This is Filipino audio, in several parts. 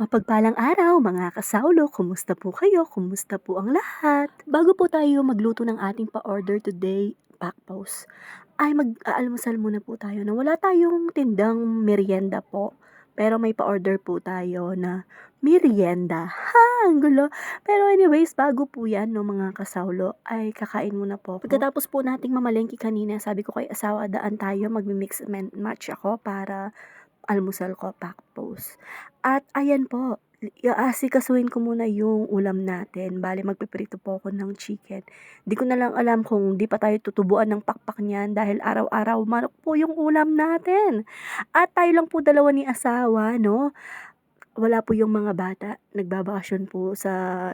Mapagpalang araw mga kasawlo, kumusta po kayo? Kumusta po ang lahat? Bago po tayo magluto ng ating pa-order today, pakpos, ay mag-aalmusal muna po tayo na wala tayong tindang merienda po. Pero may pa-order po tayo na merienda. Ha, ang gulo. Pero anyways, bago po yan, no, mga kasawlo, ay kakain muna po. Pagkatapos po nating mamalengke kanina, sabi ko kay asawa, daan tayo, magmi-mix match ako para almusal ko, pakpos. At ayan po, aasikasuhin ko muna yung ulam natin. Bale, magpiprito po ako ng chicken. Di ko na lang alam kung di pa tayo tutubuan ng pakpak niyan dahil araw-araw manok po yung ulam natin. At tayo lang po dalawa ni asawa, no? Wala po yung mga bata. Nagbabakasyon po sa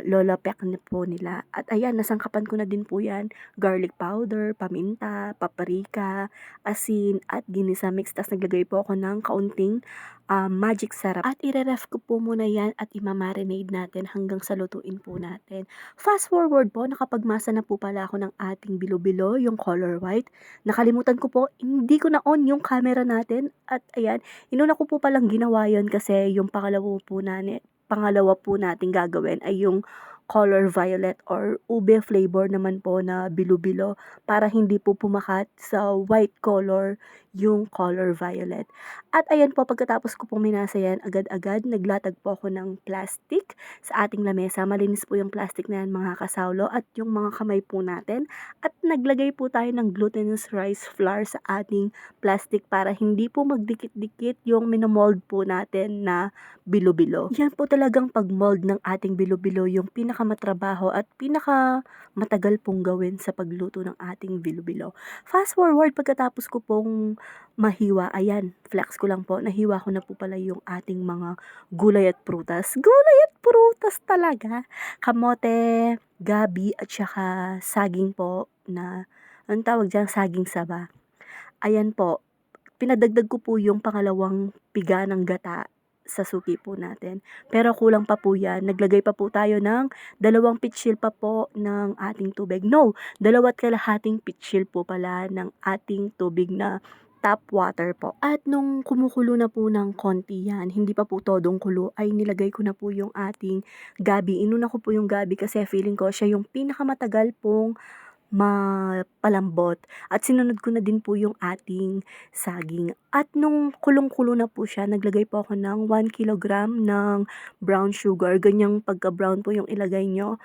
lola pek po nila. At ayan, nasangkapan ko na din po yan. Garlic powder, paminta, paprika, asin, at ginisa mix. Tapos naglagay po ako ng kaunting um, magic sarap. At ire-ref ko po muna yan at imamarinade natin hanggang sa lutuin po natin. Fast forward po, nakapagmasa na po pala ako ng ating bilo-bilo, yung color white. Nakalimutan ko po, hindi ko na on yung camera natin. At ayan, inuna ko po palang ginawa yon kasi yung pangalawa po na pangalawa po nating gagawin ay yung color violet or ube flavor naman po na bilo-bilo para hindi po pumakat sa white color yung color violet. At ayan po, pagkatapos ko pong minasa yan, agad-agad naglatag po ako ng plastic sa ating lamesa. Malinis po yung plastic na yan mga kasawlo at yung mga kamay po natin. At naglagay po tayo ng glutinous rice flour sa ating plastic para hindi po magdikit-dikit yung minomold po natin na bilo-bilo. Yan po talagang pag-mold ng ating bilo-bilo yung pinakamatrabaho at pinakamatagal pong gawin sa pagluto ng ating bilo-bilo. Fast forward, pagkatapos ko pong mahiwa, ayan, flex ko lang po, nahiwa ko na po pala yung ating mga gulay at prutas. Gulay at prutas talaga. Kamote, gabi, at saka saging po na, anong tawag dyan, saging saba. Ayan po, pinadagdag ko po yung pangalawang piga ng gata sa suki po natin. Pero kulang pa po yan. Naglagay pa po tayo ng dalawang pitsil pa po ng ating tubig. No, dalawat kalahating pitsil po pala ng ating tubig na tap water po. At nung kumukulo na po ng konti yan, hindi pa po todong kulo, ay nilagay ko na po yung ating gabi. Inuna ko po yung gabi kasi feeling ko siya yung pinakamatagal pong mapalambot at sinunod ko na din po yung ating saging. At nung kulong-kulo na po siya, naglagay po ako ng 1 kilogram ng brown sugar. Ganyang pagka-brown po yung ilagay nyo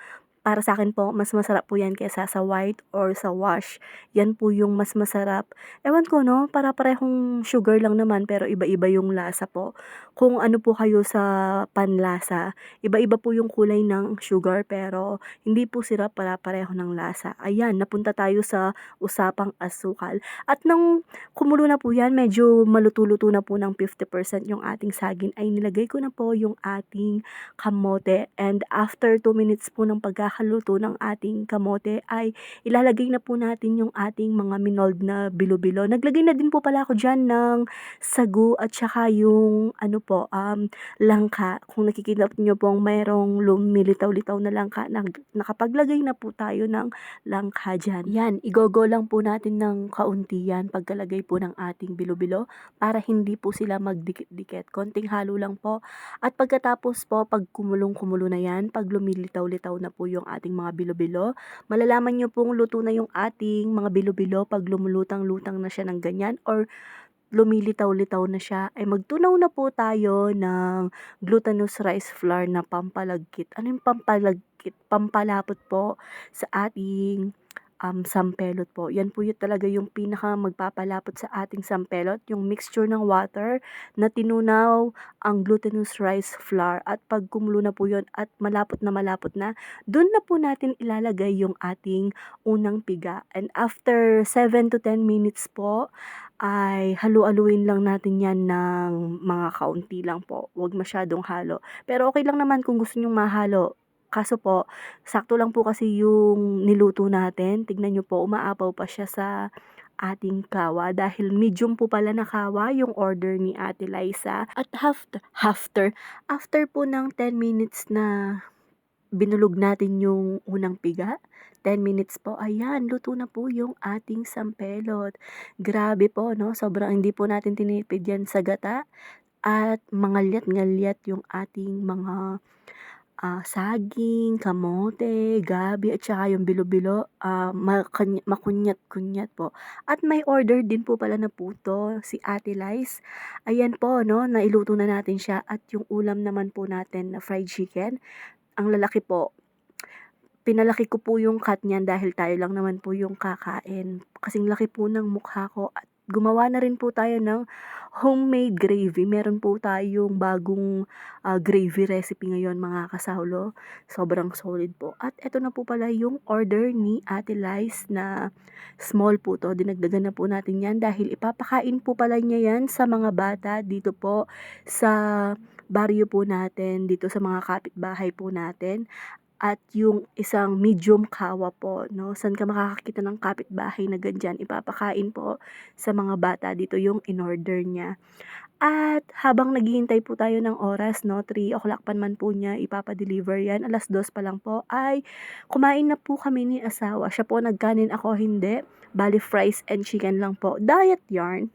para sa akin po, mas masarap po yan kaysa sa white or sa wash. Yan po yung mas masarap. Ewan ko no, para parehong sugar lang naman pero iba-iba yung lasa po. Kung ano po kayo sa panlasa, iba-iba po yung kulay ng sugar pero hindi po sila para pareho ng lasa. Ayan, napunta tayo sa usapang asukal. At nang kumulo na po yan, medyo maluto-luto na po ng 50% yung ating saging, ay nilagay ko na po yung ating kamote. And after 2 minutes po ng pagka pagkakaluto ng ating kamote ay ilalagay na po natin yung ating mga minold na bilo-bilo. Naglagay na din po pala ako dyan ng sagu at saka yung ano po, um, langka. Kung nakikita nyo po mayroong lumilitaw-litaw na langka, nag, nakapaglagay na po tayo ng langka dyan. Yan, igogo lang po natin ng kaunti yan pagkalagay po ng ating bilo-bilo para hindi po sila magdikit-dikit. Konting halo lang po. At pagkatapos po, pag kumulong-kumulo na yan, pag lumilitaw-litaw na po yung yung ating mga bilo-bilo. Malalaman nyo pong luto na yung ating mga bilo-bilo pag lumulutang-lutang na siya ng ganyan or lumilitaw-litaw na siya, ay magtunaw na po tayo ng glutinous rice flour na pampalagkit. Ano yung pampalagkit? Pampalapot po sa ating um, sampelot po. Yan po yun talaga yung pinaka magpapalapot sa ating sampelot, yung mixture ng water na tinunaw ang glutinous rice flour at pag kumulo na po yun at malapot na malapot na, doon na po natin ilalagay yung ating unang piga. And after 7 to 10 minutes po, ay halu-haluin lang natin yan ng mga kaunti lang po. Huwag masyadong halo. Pero okay lang naman kung gusto nyong mahalo Kaso po, sakto lang po kasi yung niluto natin. Tignan nyo po, umaapaw pa siya sa ating kawa dahil medium po pala na kawa yung order ni Ate Liza. At after, after, after po ng 10 minutes na binulog natin yung unang piga, 10 minutes po, ayan, luto na po yung ating sampelot. Grabe po, no? Sobrang hindi po natin tinipid yan sa gata at mangalyat-ngalyat yung ating mga, ah, saging, kamote, gabi, at saka yung bilo-bilo, ah, makunyat-kunyat po. At may order din po pala na puto si Ate Lice. Ayan po 'no, nailuto na natin siya at yung ulam naman po natin na fried chicken, ang lalaki po. Pinalaki ko po yung cut niyan dahil tayo lang naman po yung kakain. Kasing laki po ng mukha ko at gumawa na rin po tayo ng homemade gravy. Meron po tayong bagong, ah, gravy recipe ngayon mga kasawlo. Sobrang solid po. At eto na po pala yung order ni Ate Lice na small po 'to. Dinagdagan na po natin 'yan dahil ipapakain po pala niya 'yan sa mga bata dito po sa baryo po natin, dito sa mga kapitbahay po natin. At yung isang medium kawa po 'no, saan ka makakakita ng kapitbahay na ganyan, ipapakain po sa mga bata dito yung inorder niya. At habang naghihintay po tayo ng oras 'no, 3:00 pa naman po niya ipapa-deliver 'yan, 2:00 pa lang po ay kumain na po kami ni asawa. Siya po nagkanin, ako hindi. Bale fries and chicken lang po. Diet yarn?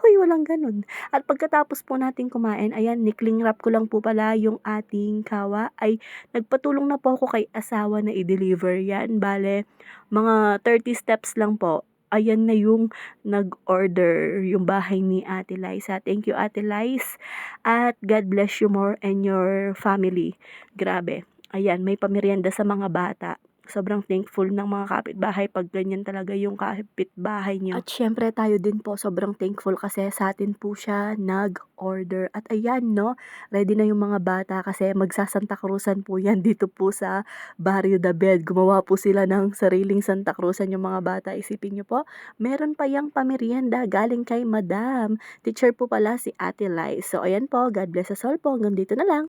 Hoy, walang gano'n. At pagkatapos po nating kumain, ayan ni-cling wrap ko lang po pala yung ating kawa ay nagpatulong na po ako kay asawa na i-deliver 'yan. Bale mga 30 steps lang po, ayan na yung nag-order, yung bahay ni Ate Liza. Thank you Ate Lice at God bless you more and your family. Grabe, ayan may pamerienda sa mga bata. Sobrang thankful ng mga kapitbahay 'pag ganyan talaga yung kapitbahay niyo. At siyempre tayo din po sobrang thankful kasi sa'tin po siya nag-order. At ayan 'no, ready na yung mga bata kasi magsa-Santa Cruzan po 'yan dito po sa Barrio Dabed. Gumawa po sila ng sariling Santa Cruzan yung mga bata. Isipin niyo po, meron pa yang pamerienda galing kay Madam. Teacher po pala si Ate Lice. So ayan po, God bless us all po. Hanggang dito na lang.